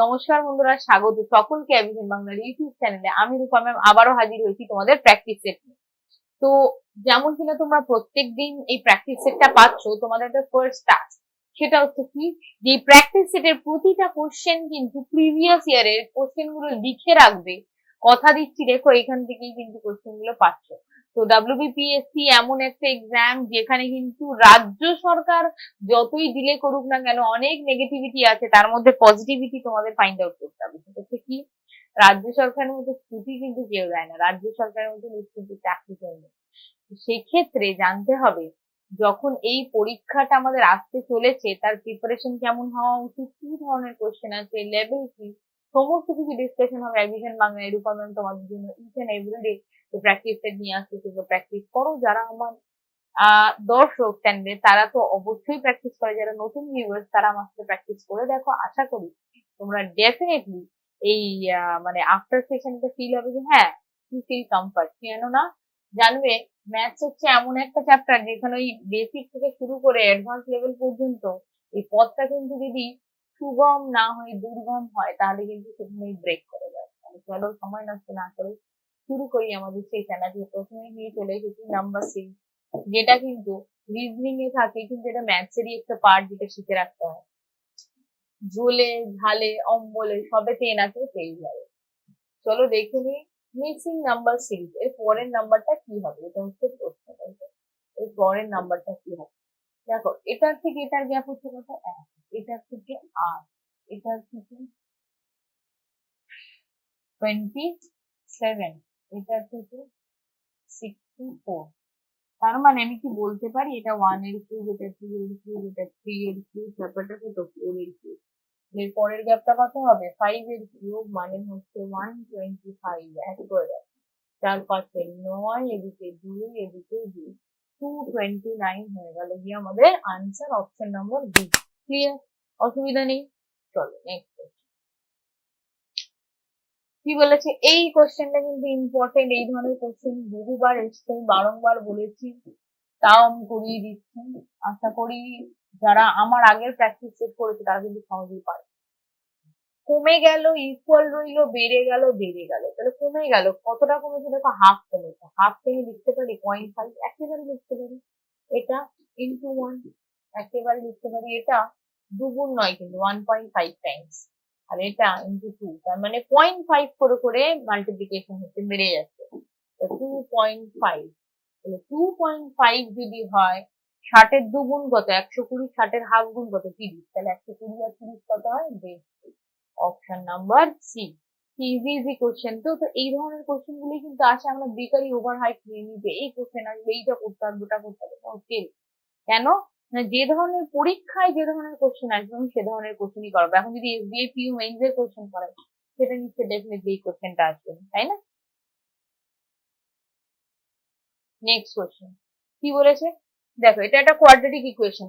নমস্কার বন্ধুরা, স্বাগত সকলকে অ্যাভিশন বাংলার ইউটিউব চ্যানেলে। আমি রূপা ম্যাম, আবারও হাজির হয়েছি তোমাদের প্র্যাকটিস সেট নিয়ে। তো যেমন কিনা তোমরা প্রত্যেক দিন এই প্র্যাকটিস সেটটা পাচ্ছ, তোমাদের একটা ফার্স্ট টাস্ক সেটা হচ্ছে কি, যে প্র্যাকটিস সেটের প্রতিটা কোশ্চেন কিন্তু প্রিভিয়াস ইয়ারের কোশ্চেনগুলো লিখে রাখবে, কথা দিচ্ছি, দেখো এখান থেকেই কিন্তু কোশ্চেনগুলো পাচ্ছ। তো ডাব্লিউবিপিএসসি এমন একটা এক্সাম যেখানে কিন্তু রাজ্য সরকার যতই ডিলে করুক না কেন অনেক নেগেটিভিটি আছে, তার মধ্যে পজিটিভিটি তোমাদের ফাইন্ড আউট করতে হবে। সেটা হচ্ছে কি? রাজ্য সরকারের মধ্যে ছুটি কিন্তু কেউ দেয় না, রাজ্য সরকারের মধ্যে নিশ্চিত চাকরি কেউ নেই। সেক্ষেত্রে জানতে হবে, যখন এই পরীক্ষাটা আমাদের আসতে চলেছে, তার প্রিপারেশন কেমন হওয়া উচিত? কি ধরনের কোশ্চেন আছে? লেভেল কি? সমস্ত কিছু ডিসকাশন হবে অ্যাডমিশন বাংলা এরকম তোমাদের জন্য ইচ এন্ড এভরিডে প্র্যাকটিস নিয়ে আসতে সেগুলো প্র্যাকটিস করো। যারা আমার দর্শক চ্যানেলে তারা তো অবশ্যই প্র্যাকটিস করে। যারা নতুন ভিউয়ার্স তারা আমার সাথে প্র্যাকটিস করে দেখো। আশা করি তোমরা ডেফিনেটলি এই মানে আফটার সেশনটা ফিল হবে যে হ্যাঁ টু ফিল কমফর্ট কেননা, জানবে ম্যাথস হচ্ছে এমন একটা চ্যাপ্টার যেখানে ওই বেসিক থেকে শুরু করে অ্যাডভান্স লেভেল পর্যন্ত এই পথটা কিন্তু যদি সুগম না হয়, দুর্গম হয়, তাহলে কিন্তু সেখানেই ব্রেক করে যায় চলো, সময় নষ্ট না করে শুরু করি আমাদের সেশন আজকে প্রথমে নিয়ে চলে এসেছি নাম্বার সিক্স যেটা কিন্তু রিজনিং এ থাকে কিন্তু এটা ম্যাথসেরই একটা পার্ট যেটা শিখে রাখতে হয়। ঝোলে, ঝালে, অম্বলে সবে তেন আছে সেই যাবে চলো দেখে নিই মিসিং নাম্বার সিরিজ এর পরের নাম্বারটা কি হবে? এটা হচ্ছে প্রশ্ন এর পরের নাম্বারটা কি হবে? দেখো, এটার থেকে এটার গ্যাপ হচ্ছে কত? এক, এটার থেকে আট, এটার থেকে টোয়েন্টি সেভেন এটার থেকে সিক্সটি ফোর তার মানে আমি কি বলতে পারি? এটা ওয়ানের কিউব এটা টু এর কিউব এটা থ্রি এর কিউব ব্যাপারটা কত? ফোর এর কিউব এর পরের গ্যাপটা কত হবে? ফাইভ এর কিউব মানে হচ্ছে ওয়ান টোয়েন্টি ফাইভ এক করে দেয় চার পাঁচে নয়, এদিকে দুই এদিকে দুই। টু টোয়েন্টি নাইন হয়ে গেল। গিয়ে আমাদের answer option number B clear অসুবিধা নেই? চলো নেক্সট কি বলেছে? এই কোশ্চেনটা কিন্তু ইম্পর্টেন্ট এই ধরনের কোশ্চেন বহুবার এসছে, বারংবার বলেছি, তাও আমি করিয়ে দিচ্ছি। আশা করি যারা আমার আগের প্র্যাকটিস সেট করেছে, তারা কিন্তু সহজেই পারে। কমে গেল ইকুয়াল রইল, বেড়ে গেল বেড়ে গেল। তাহলে কমে গেল। কতটা কমেছে? দেখো হাফ কমেছে। হাফ থেকে লিখতে পারি পয়েন্ট ফাইভ একেবারে লিখতে পারি। এটা ইন্টু ওয়ান একেবারে লিখতে পারি। এটা দুগুণ নয় কিন্তু ওয়ান পয়েন্ট ফাইভ টাইমস আর এটা ইন্টু টু তার মানে পয়েন্ট ফাইভ করে করে মাল্টিপ্লিকেশন হচ্ছে, বেড়ে যাচ্ছে। টু পয়েন্ট ফাইভ তাহলে টু পয়েন্ট ফাইভ যদি হয়, ষাটের দুগুণ কত? একশো কুড়ি, ষাটের হাফ গুণ কত? তিরিশ। তাহলে একশো কুড়ি আর তিরিশ কত হয়? দেড় option number C easy easy question তো তো এই ধরনের কোশ্চেন গুলি কিন্তু আসে, আমরা বেকারি ওভার হাইট নিয়ে নিতে এই কোশ্চেন আসবে, এইটা করতে হবে, ওটা করতে হবে। কেন? না, যে ধরনের পরীক্ষায় যে ধরনের কোশ্চেন আসবে সে ধরনের কোশ্চেনই করব। এখন যদি এসবিআই পিউ মেইনস এর কোশ্চেন করায়, সেটা নিশ্চয় ডেফিনেটলি এই কোশ্চেনটা আসবে, তাই না? নেক্সট কোশ্চেন কি বলেছে? দেখো, এটা একটা কোয়াড্রেটিক ইকুয়েশন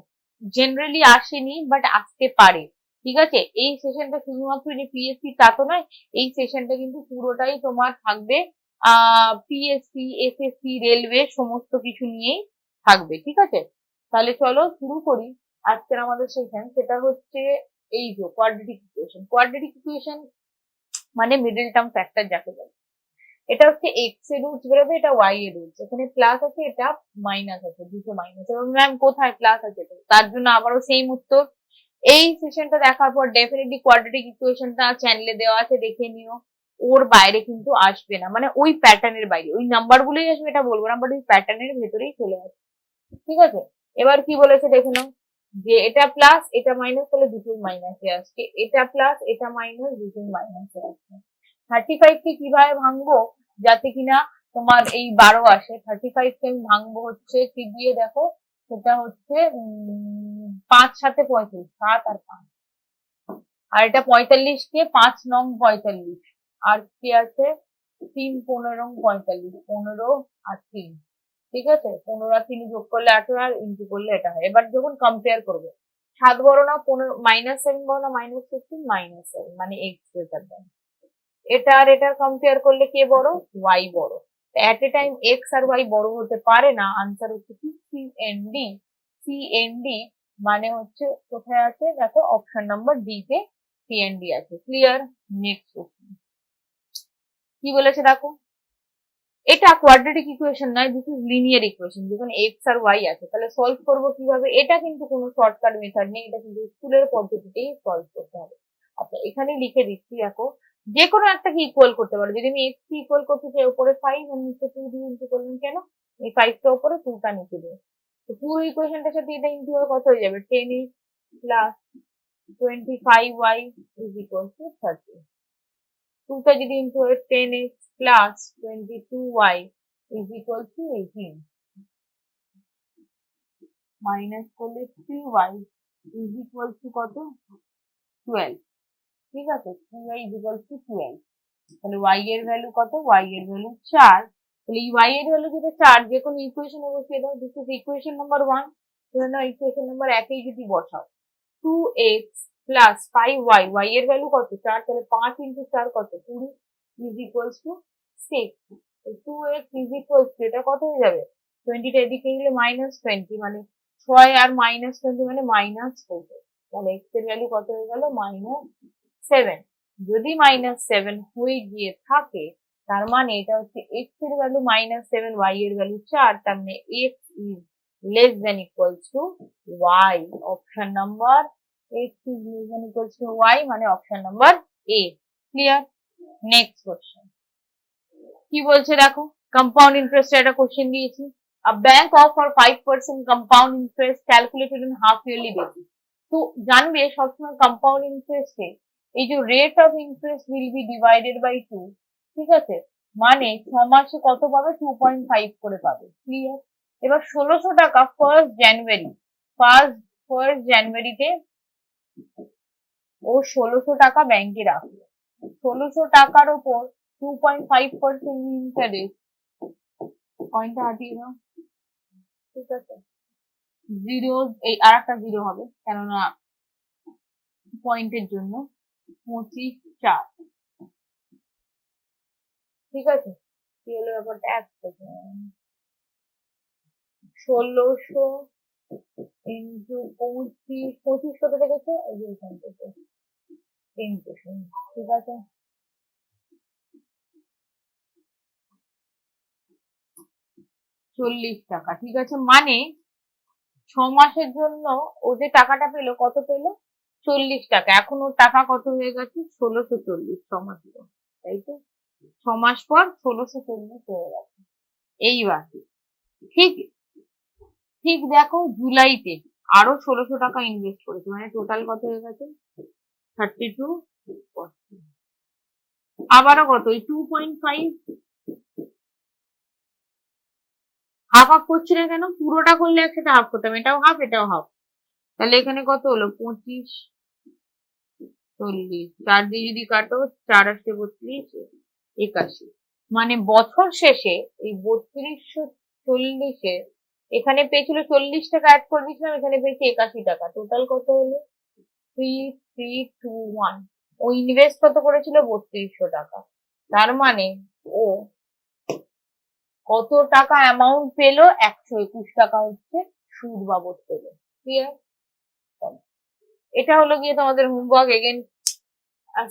জেনারেলি আসেনি বাট আসতে পারে। ঠিক আছে? এই সেশনটা শুধুমাত্র যে পিএসসি তা তো নয়, এই সেশনটা কিন্তু পুরোটাই তোমার থাকবে, আহ পিএসসি এসএসসি রেলওয়ে সমস্ত কিছু নিয়েই থাকবে, ঠিক আছে? তাহলে চলো শুরু করি আজকের আমাদের সেশন সেটা হচ্ছে এই যে কোয়াড্রেটিক ইকুয়েশন কোয়াড্রেটিক ইকুয়েশন মানে মিডল টার্ম ফ্যাক্টর যাকে বলে। এটা হচ্ছে এক্সের রুটস বেরোবে, এটা ওয়াই এর রুটস এখানে প্লাস আছে, এটা মাইনাস আছে, দুটো মাইনাস এবং ম্যাম কোথায় প্লাস আছে? তার জন্য আবারও সেম উত্তর। এই সেশনটা দেখার পর ডেফিনেটলি কোয়াড্রেটিক ইকুয়েশনটা চ্যানেলে দেওয়া আছে, দেখে নিও। ওর বাইরে কিন্তু আসবে না। মানে ওই প্যাটার্নের বাইরে। ওই নাম্বার গুলোই আসবে, এটা বলব না বাট ওই প্যাটার্নের ভেতরেই চলে আসবে। ঠিক আছে? এবার কি বলেছে দেখে নাও, যে এটা প্লাস এটা মাইনাস তাহলে মাইনাসে আসছে। এটা প্লাস এটা মাইনাস দুটোই মাইনাসে আসছে। থার্টি ফাইভ কে কীভাবে ভাঙবো, যাতে কিনা তোমার এই বারো আসে? থার্টি ফাইভ কে আমি ভাঙবো হচ্ছে কি দিয়ে দেখো? সেটা হচ্ছে পাঁচ সাথে পঁয়ত্রিশ সাত আর পাঁচ। আর এটা পঁয়তাল্লিশ কে, পাঁচ নং পঁয়তাল্লিশ। আর কি আছে? তিন পনেরো পঁয়তাল্লিশ, পনেরো আর তিন। ঠিক আছে? পনেরো আর তিন যোগ করলে আঠেরো আর ইন্টু করলে এটা হয়। এবার যখন কম্পেয়ার করবে, সাত বড় না পনেরো মাইনাস সেভেন বড় না মাইনাস ফিফটিন মাইনাস সেভেন মানে এক্স গ্রেটার দেন এটা আর এটার কম্পেয়ার করলে কে বড়? ওয়াই বড়। অ্যাট এ টাইম এক্স আর ওয়াই বড় হতে পারে না। আনসার হচ্ছে কি? C and D C and D মানে হচ্ছে কোথায় আছে? দেখো অপশন নাম্বার ডি তে সি এন্ড ডি আছে। ক্লিয়ার নেক্সট কি বলেছে দেখো? এটা কোয়াড্রেটিক ইকুয়েশন নয় দিস ইজ লিনিয়ার ইকুয়েশন যেখানে এক্স আর ওয়াই আছে, তাহলে সলভ করব কীভাবে? এটা কিন্তু কোনো শর্টকাট মেথড নেই, এটা কিন্তু স্কুলের পদ্ধতিতেই সলভ করতে হবে। আচ্ছা এখানে লিখে দিচ্ছি, দেখো যে কোনো একটাকে ইকুয়াল করতে পারো, যদি আমি এক্স ইকুয়াল করতে চাই উপরে ফাইভ আর নিচে টু দিয়ে ইন্টু করলাম কেন? এই ফাইভটা উপরে টুটা নিচে দিয়ে। তো পুরো ইকুয়েশনটার সাথে এটা ইন্টু হয়ে কত হয়ে যাবে? Ten X plus twenty five Y is equal to thirty টুটা যদি ইন্টু হয় ten X plus twenty two Y is equal to eighteen minus করলে three Y is equal to কত? টুয়েলভ ঠিক আছে? Three Y is equal to twelve তাহলে Y এর value কত? ওয়াই এর ভ্যালু চার. তাহলে এই ওয়াই এর ভ্যালু যেটা চার, যে কোনো ইকুয়েশনে বসিয়ে দাও this is equation number one ধরে নাও ইকুয়েশন নাম্বার একেই যদি বসাও two X plus five Y Y এর ভ্যালু কত? চার তাহলে পাঁচ ইন্টু চার কত? কুড়ি is equals to six two X is equals এটা কত হয়ে যাবে? টোয়েন্টিটা এদিকে গেলে মাইনাস টোয়েন্টি মানে ছয় আর মাইনাস টোয়েন্টি মানে মাইনাস ফোর তাহলে এক্সের ভ্যালু কত হয়ে গেল? মাইনাস সেভেন যদি মাইনাস সেভেন হয়ে গিয়ে থাকে, তার মানে এটা হচ্ছে এক্সের ভ্যালু মাইনাস সেভেন ওয়াই এর ভ্যালু চার, তার মানে X is less than equals to Y option number X is less than equals to Y মানে option number A clear next question কি বলছে দেখো? কম্পাউন্ড ইন্টারেস্ট একটা কোশ্চেন দিয়েছি। A bank offer 5% compound interest calculated on half yearly basis তো জানবে সবসময় compound ইন্টারেস্টে এই যে rate of interest will be divided by two ঠিক আছে? মানে ছ মাসে কত পাবে? টু পয়েন্ট ফাইভ করে পাবে। ক্লিয়ার এবার ষোলোশো টাকা ফার্স্ট জানুয়ারি ফার্স্ট ফার্স্ট জানুয়ারিতে ও ষোলোশো টাকা ব্যাংকে রাখল। ষোলোশো টাকার ওপর two point five percent interest পয়েন্টটা হাঁটিয়ে দাও ঠিক আছে। জিরো এই আর একটা জিরো হবে, কেননা পয়েন্টের জন্য পঁচিশ চার। ঠিক আছে? কি হলো ব্যাপারটা? এক সেকেন্ড ষোলোশো ইন্টু পঁচিশ পঁচিশ কত দেখেছে? এই যে এখান থেকে। ইন্টু ঠিক আছে? চল্লিশ টাকা, ঠিক আছে? মানে ছ মাসের জন্য ও যে টাকাটা পেল, কত পেল? চল্লিশ টাকা। এখন ওর টাকা কত হয়ে গেছে? ষোলোশো চল্লিশ ছ মাস তাই তো? ছ মাস পর ষোলোশো চল্লিশ হয়ে গেছে। এইবার, ঠিক? ঠিক দেখো জুলাইতে আরও ষোলোশো টাকা ইনভেস্ট করেছে। মানে টোটাল কত হয়ে গেছে? থার্টি টু আবারও কত? ওই two point five half half করছি না কেন? পুরোটা করলে একসাথে হাফ করতাম। এটাও হাফ এটাও হাফ তাহলে এখানে কত হলো? পঁচিশ, চল্লিশ। চার দিয়ে যদি কাটো, চার আসতে বত্রিশ, একাশি। মানে বছর শেষে এই বত্রিশশো চল্লিশে এখানে পেয়েছিল চল্লিশ টাকা অ্যাড করে দিয়েছিলাম, এখানে পেয়েছি একাশি টাকা। টোটাল কত হলো? থ্রি থ্রি টু ওয়ান ও ইনভেস্ট কত করেছিল? বত্রিশশো টাকা। তার মানে ও কত টাকা অ্যামাউন্ট পেল? একশো একুশ টাকা হচ্ছে সুদ বাবদ পেল। ক্লিয়ার এটা হলো গিয়ে তোমাদের হোমওয়ার্ক এগেন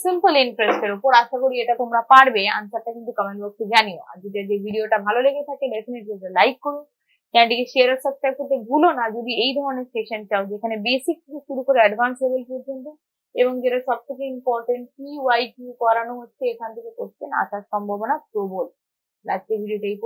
সিম্পল ইন্টারেস্টের উপর আশা করি এটা তোমরা পারবে। আনসারটা কিন্তু কমেন্ট বক্সে জানিও। আর যদি ভিডিওটা ভালো লেগে থাকে ডেফিনেটলি লাইক করো। চ্যানেলটিকে শেয়ার সাবস্ক্রাইব করতে ভুলো না যদি এই ধরনের সেশন চাও, যেখানে বেসিক থেকে শুরু করে অ্যাডভান্স লেভেল পর্যন্ত এবং যেটা সব থেকে ইম্পর্টেন্ট কি ওয়াই কিউ করানো হচ্ছে, এখান থেকে কোশ্চেন আসার সম্ভাবনা প্রবল। আজকে ভিডিওটা এই